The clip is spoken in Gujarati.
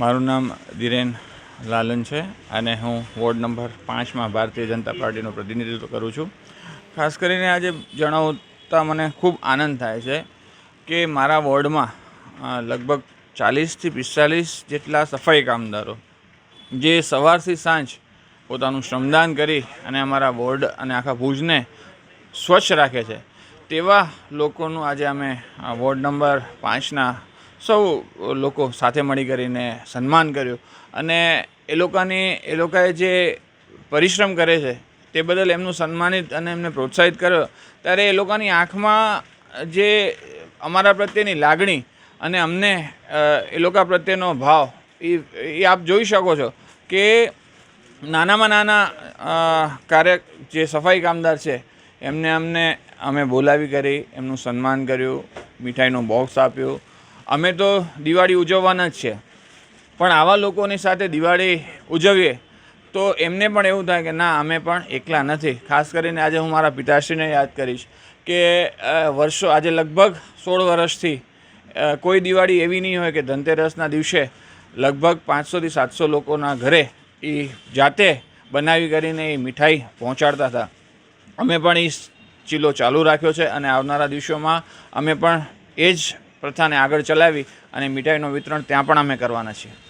મારું નામ ધીરેન લાલન છે અને હું વોર્ડ નંબર પાંચમાં ભારતીય જનતા પાર્ટીનું પ્રતિનિધિત્વ કરું છું. ખાસ કરીને આજે જણાવતા મને ખૂબ આનંદ થાય છે કે મારા વોર્ડમાં લગભગ ચાલીસથી પિસ્તાલીસ જેટલા સફાઈ કામદારો, જે સવારથી સાંજ પોતાનું શ્રમદાન કરી અને અમારા વોર્ડ અને આખા ભુજને સ્વચ્છ રાખે છે. તેવા લોકોનું આજે અમે વોર્ડ નંબર પાંચના સૌ લોકો સાથે મળી કરીને સન્માન કર્યું. અને એ લોકોની, એ લોકોએ જે પરિશ્રમ કરે છે, તે બદલ એમનું સન્માનિત અને એમને પ્રોત્સાહિત કર્યો. ત્યારે એ લોકોની આંખમાં જે અમારા પ્રત્યેની લાગણી અને અમને એ લોકો પ્રત્યેનો ભાવ, એ એ આપ જોઈ શકો છો કે નાનામાં નાના કાર્ય, જે સફાઈ કામદાર છે, એમને અમને, અમે બોલાવી કરી, એમનું સન્માન કર્યું, મીઠાઈનું બોક્સ આપ્યું અમે તો દિવાળી ઉજવવાના જ છે. પણ આવા લોકોની સાથે દિવાળી ઉજવીએ, તો એમને પણ એવું થાય કે ના, અમે પણ એકલા નથી. ખાસ કરીને આજે હું મારા પિતાશ્રીને યાદ કરીશ કે વર્ષો, આજે લગભગ સોળ વર્ષથી કોઈ દિવાળી એવી નહીં હોય કે ધનતેરસના દિવસે લગભગ પાંચસોથી સાતસો લોકોના ઘરે એ જાતે બનાવી કરીને એ મીઠાઈ પહોંચાડતા હતા. અમે પણ એ ચીલો ચાલુ રાખ્યો છે અને આવનારા દિવસોમાં અમે પણ એ જ પ્રથાને આગળ ચલાવી અને મીઠાઈનું વિતરણ ત્યાં પણ અમે કરવાના છીએ.